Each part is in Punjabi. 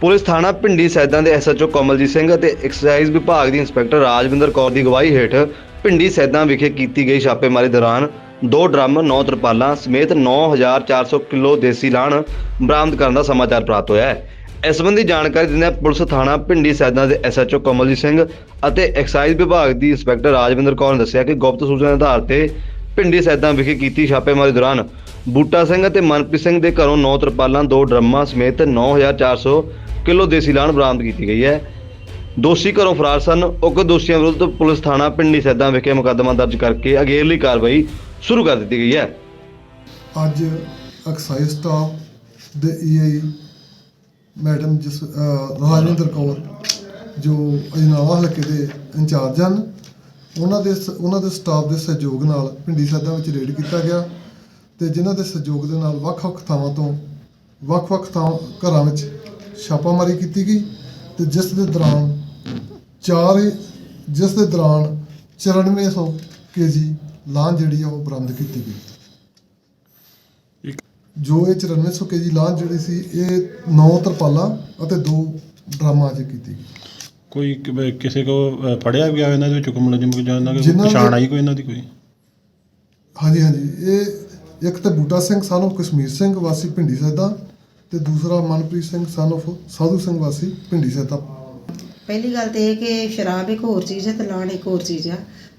ਪੁਲਿਸ ਥਾਣਾ ਭਿੰਡੀ ਸੈਦਾਂ ਦੇ ਐਸਐਚਓ ਕਮਲਜੀਤ ਸਿੰਘ ਅਤੇ ਐਕਸਾਈਜ਼ ਵਿਭਾਗ ਦੀ ਇੰਸਪੈਕਟਰ ਰਾਜਵਿੰਦਰ ਕੌਰ ਦੀ ਅਗਵਾਈ ਹੇਠ ਭਿੰਡੀ ਸੈਦਾਂ ਵਿਖੇ ਕੀਤੀ ਗਈ ਛਾਪੇਮਾਰੀ ਦੌਰਾਨ ਦੋ ਡਰਮ, ਨੌ ਤਰਪਾਲਾਂ ਸਮੇਤ 9400 ਕਿਲੋ ਦੇਸੀ ਲਾਣ ਬਰਾਮਦ ਕਰਨ ਦਾ ਸਮਾਚਾਰ ਪ੍ਰਾਪਤ ਹੋਇਆ ਹੈ। ਇਸ ਸੰਬੰਧੀ ਜਾਣਕਾਰੀ ਦਿੰਦਿਆਂ ਪੁਲਿਸ ਥਾਣਾ ਭਿੰਡੀ ਸੈਦਾਂ ਦੇ ਐਸਐਚਓ ਕਮਲਜੀਤ ਸਿੰਘ ਅਤੇ ਐਕਸਾਈਜ਼ ਵਿਭਾਗ ਦੀ ਇੰਸਪੈਕਟਰ ਰਾਜਵਿੰਦਰ ਕੌਰ ਨੇ ਦੱਸਿਆ ਕਿ ਗੁਪਤ ਸੂਚਨਾ ਦੇ ਆਧਾਰ ਤੇ ਭਿੰਡੀ ਸੈਦਾਂ ਵਿਖੇ ਕੀਤੀ ਛਾਪੇਮਾਰੀ ਦੌਰਾਨ ਬੂਟਾ ਸਿੰਘ ਅਤੇ ਮਨਪ੍ਰੀਤ ਸਿੰਘ ਦੇ ਘਰੋਂ ਨੌ ਤਰਪਾਲਾਂ ਦੋ ਡਰਮਾਂ ਸਮੇਤ 9400 ਕਿਲੋ ਦੇਸੀ ਲਾਣ ਬਰਾਮਦ ਕੀਤੀ ਗਈ ਹੈ। ਦੋਸ਼ੀ ਘਰੋਂ ਫਰਾਰ ਸਨ। ਉਕਤ ਦੋਸ਼ੀਆਂ ਵਿਰੁੱਧ ਪੁਲਿਸ ਥਾਣਾ ਪਿੰਡੀ ਸੈਦਾਂ ਵਿਖੇ ਮੁਕੱਦਮਾ ਦਰਜ ਕਰਕੇ ਅਗੇਰਲੀ ਕਾਰਵਾਈ ਸ਼ੁਰੂ ਕਰ ਦਿੱਤੀ ਗਈ ਹੈ। ਅੱਜ ਐਕਸਾਈਜ਼ ਸਟਾਫ ਦੇ ਈਆਈ ਮੈਡਮ ਜਿਸ ਅਹ, ਰਾਜਿੰਦਰ ਕੌਰ ਜੋ ਅਜਨਾਵਾ ਹਲਕੇ ਦੇ ਇੰਚਾਰਜ ਹਨ ਉਹਨਾਂ ਦੇ ਉਹਨਾਂ ਦੇ ਸਟਾਫ ਦੇ ਸਹਿਯੋਗ ਨਾਲ ਪਿੰਡੀ ਸੈਦਾਂ ਵਿੱਚ ਰੇਡ ਕੀਤਾ ਗਿਆ। ਤੇ ਜਿਨ੍ਹਾਂ ਦੇ ਸਹਿਯੋਗ ਦੇ ਨਾਲ ਵੱਖ-ਵੱਖ ਥਾਵਾਂ ਤੋਂ ਵੱਖ-ਵੱਖ ਥਾਂ ਘਰਾਂ ਵਿੱਚ ਛਾਪਾਮਾਰੀ ਕੀਤੀ ਗਈ ਤੇ ਜਿਸ ਦੇ ਦੌਰਾਨ ਚਾਰ ਜਿਸ ਦੇ ਦੌਰਾਨ 9400 ਕੇਜੀ ਲਾਨ ਜਿਹੜੀ ਆ ਉਹ ਬਰਾਮਦ ਕੀਤੀ ਗਈ। ਜੋ ਇਹ 9400 ਕੇਜੀ ਲਾਨ ਜਿਹੜੀ ਸੀ ਇਹ 9 ਤਰਪਾਲਾਂ ਅਤੇ ਦੋ ਡਰਾਮਾ 'ਚ ਕੀਤੀ ਗਈ। ਕੋਈ ਕਿ- ਕਿਸੇ ਕੋ ਫੜਿਆ ਗਿਆ ਇਹਨਾਂ ਦੇ ਵਿੱਚ ਮੁਲਜ਼ਮ ਕੋਈ ਜਾਂ ਇਹਨਾਂ ਦੇ- ਪਛਾਣ ਆਈ ਕੋਈ ਇਹਨਾਂ ਦੀ ਕੋਈ? ਹਾਂਜੀ ਹਾਂਜੀ। ਇਹ ਇੱਕ ਤੇ ਬੂਟਾ ਸਿੰਘ, son ਕਸ਼ਮੀਰ ਸਿੰਘ, ਵਾਸੀ ਭਿੰਡੀ ਸੈਦਾ ਤੇ ਦੂਸਰਾ ਮਨਪ੍ਰੀਤ ਸਿੰਘ, son ਸਾਧੂ ਸਿੰਘ, ਵਾਸੀ ਭਿੰਡੀ ਸੈਦਾ। ਪਹਿਲੀ ਗੱਲ ਤੇ ਇਹ ਕਿ ਸ਼ਰਾਬ ਇੱਕ ਹੋਰ ਚੀਜ਼ ਹੈ ਤੇ ਲਾਣ ਇੱਕ ਹੋਰ ਚੀਜ਼ ਆ।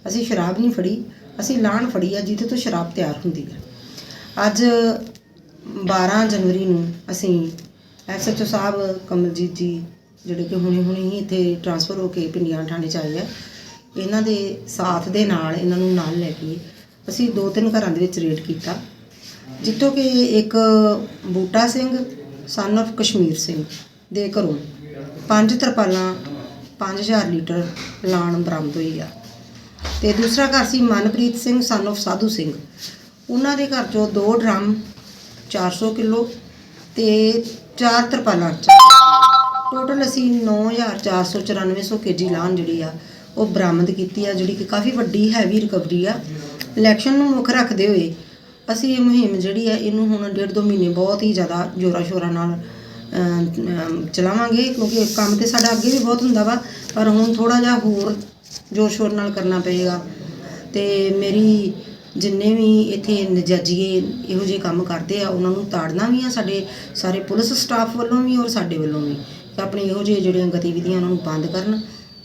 ਅਸੀਂ ਸ਼ਰਾਬ ਨਹੀਂ ਫੜੀ, ਅਸੀਂ ਲਾਣ ਫੜੀ ਆ ਜਿਹਦੇ ਤੋਂ ਸ਼ਰਾਬ ਤਿਆਰ ਹੁੰਦੀ ਹੈ ਅੱਜ 12 ਜਨਵਰੀ ਨੂੰ ਅਸੀਂ ਐਸਐਚਓ ਸਾਹਿਬ ਕਮਲਜੀਤ ਜੀ, ਜਿਹੜੇ ਕਿ ਹੁਣੇ ਹੁਣੇ ਹੀ ਇੱਥੇ ਟਰਾਂਸਫਰ ਹੋ ਕੇ ਪਿੰਡੀਆਂ ਥਾਣੇ ਚ ਆਏ ਆ, ਇਹਨਾਂ ਦੇ ਸਾਥ ਦੇ ਨਾਲ ਇਹਨਾਂ ਨੂੰ ਨਾਲ ਲੈ ਕੇ ਅਸੀਂ ਦੋ ਤਿੰਨ ਘਰਾਂ ਦੇ ਵਿੱਚ ਰੇਡ ਕੀਤਾ। ਜਿੱਥੋਂ ਕਿ ਇੱਕ ਬੂਟਾ ਸਿੰਘ, son of ਕਸ਼ਮੀਰ ਸਿੰਘ ਦੇ ਘਰੋਂ ਪੰਜ ਤਰਪਾਲਾਂ 5000 ਲੀਟਰ ਲਾਣ ਬਰਾਮਦ ਹੋਈ ਆ। ਤੇ ਦੂਸਰਾ ਘਰ ਸੀ ਮਨਪ੍ਰੀਤ ਸਿੰਘ ਸਨ of ਸਾਧੂ ਸਿੰਘ। ਉਹਨਾਂ ਦੇ ਘਰ ਚੋਂ ਦੋ ਡਰਮ 400 ਕਿਲੋ ਤੇ ਚਾਰ ਤਰਪਾਲਾਂ ਟੋਟਲ ਅਸੀਂ 9494 ਕੇਜੀ ਲਾਣ ਜਿਹੜੀ ਆ, ਉਹ ਬਰਾਮਦ ਕੀਤੀ ਆ, ਜਿਹੜੀ ਕਿ ਕਾਫੀ ਵੱਡੀ ਹੈਵੀ ਰਿਕਵਰੀ ਆ। ਇਲੈਕਸ਼ਨ ਨੂੰ ਮੁੱਖ ਰੱਖਦੇ ਹੋਏ ਅਸੀਂ ਇਹ ਮੁਹਿੰਮ ਜਿਹੜੀ ਆ ਇਹਨੂੰ ਹੁਣ ਡੇਢ ਦੋ ਮਹੀਨੇ ਬਹੁਤ ਹੀ ਜ਼ਿਆਦਾ ਜੋਰਾ ਸ਼ੋਰਾ ਨਾਲ ਚਲਾਵਾਂਗੇ ਕਿਉਂਕਿ ਕੰਮ ਤੇ ਸਾਡਾ ਅੱਗੇ ਵੀ ਬਹੁਤ ਹੁੰਦਾ ਵਾ, ਪਰ ਹੁਣ ਥੋੜਾ ਜਿਹਾ ਹੋਰ ਜ਼ੋਰ ਸ਼ੋਰ ਨਾਲ ਕਰਨਾ ਪਏਗਾ। ਤੇ ਮੇਰੀ ਜਿੰਨੇ ਵੀ ਇੱਥੇ ਨਜਾਜੀਏ ਇਹੋ ਜਿਹੇ ਕੰਮ ਕਰਦੇ ਆ, ਉਹਨਾਂ ਨੂੰ ਤਾੜਨਾ ਵੀ ਆ ਸਾਡੇ ਸਾਰੇ ਪੁਲਿਸ ਸਟਾਫ ਵੱਲੋਂ ਵੀ ਔਰ ਸਾਡੇ ਵੱਲੋਂ ਵੀ ਆਪਣੇ ਇਹੋ ਜਿਹੇ ਜਿਹੜੀਆਂ ਗਤੀਵਿਧੀਆਂ ਉਹਨਾਂ ਨੂੰ ਬੰਦ ਕਰਨ,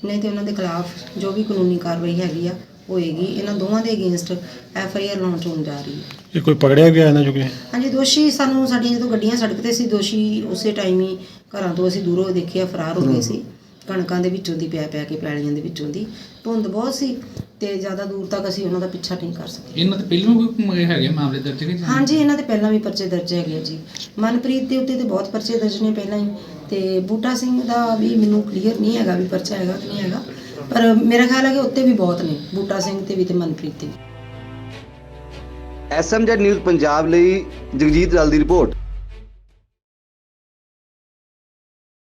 ਨਹੀਂ ਤੇ ਉਹਨਾਂ ਦੇ ਖਿਲਾਫ ਜੋ ਵੀ ਕਾਨੂੰਨੀ ਕਾਰਵਾਈ ਹੈਗੀ ਆ ਹੋਏਗੀ ਇਹਨਾਂ ਦੋਵਾਂ ਦੇ against F I R launch ਹੋਣ ਜਾ ਰਹੀ ਹੈ। ਇਹ ਕੋਈ ਪਕੜਿਆ ਗਿਆ ਇਹਨਾਂ ਚੋਂ ਕੋਈ ਹਾਂਜੀ ਦੋਸ਼ੀ ਸਾਨੂੰ ਸਾਡੀਆਂ ਜਦੋਂ ਗੱਡੀਆਂ ਸੜਕ ਤੇ ਸੀ ਦੋਸ਼ੀ ਉਸੇ ਟਾਈਮ ਹੀ ਘਰਾਂ ਤੋਂ ਅਸੀਂ ਦੂਰੋਂ ਦੇਖਿਆ ਫਰਾਰ ਹੋ ਗਏ ਸੀ। ਕਣਕਾਂ ਦੇ ਵਿੱਚੋਂ ਦੀ ਪਿਆ ਪਿਆ ਕੇ ਪੈਲੀਆਂ ਦੇ ਵਿੱਚੋਂ ਦੀ। ਧੁੰਦ ਬਹੁਤ ਸੀ। ਤੇ ਜ਼ਿਆਦਾ ਦੂਰ ਤੱਕ ਅਸੀਂ ਉਹਨਾਂ ਦਾ ਪਿੱਛਾ ਨਹੀਂ ਕਰ ਸਕੇ। ਇਹਨਾਂ ਤੇ ਪਹਿਲਾਂ ਵੀ ਕੋਈ ਹੈਗੇ ਮਾਮਲੇ ਦਰਜ ਜਾਂ- ਹਾਂਜੀ ਇਹਨਾਂ ਦੇ ਪਹਿਲਾਂ ਵੀ ਪਰਚੇ ਦਰਜ ਹੈਗੇ ਆ ਜੀ। ਮਨਪ੍ਰੀਤ ਦੇ ਉੱਤੇ ਤੇ ਬਹੁਤ ਪਰਚੇ ਦਰਜ ਨੇ ਪਹਿਲਾਂ ਹੀ। ਤੇ ਬੂਟਾ ਸਿੰਘ ਦਾ ਵੀ ਮੈਨੂੰ ਕਲੀਅਰ ਨਹੀਂ ਹੈਗਾ ਵੀ ਪਰਚਾ ਹੈਗਾ ਕਿ ਨਹੀਂ ਹੈਗਾ। ਪਰ ਮੇਰਾ ਖਿਆਲ ਹੈ ਕਿ ਉੱਤੇ ਵੀ ਬਹੁਤ ਨੇ ਬੂਟਾ ਸਿੰਘ ਤੇ ਵੀ ਤੇ ਮਨਪ੍ਰੀਤ ਤੇ ਵੀ। ਐਸਐਮਜੈਡ ਨਿਊਜ਼ ਪੰਜਾਬ ਲਈ ਜਗਜੀਤ ਲਾਲ ਦੀ ਰਿਪੋਰਟ।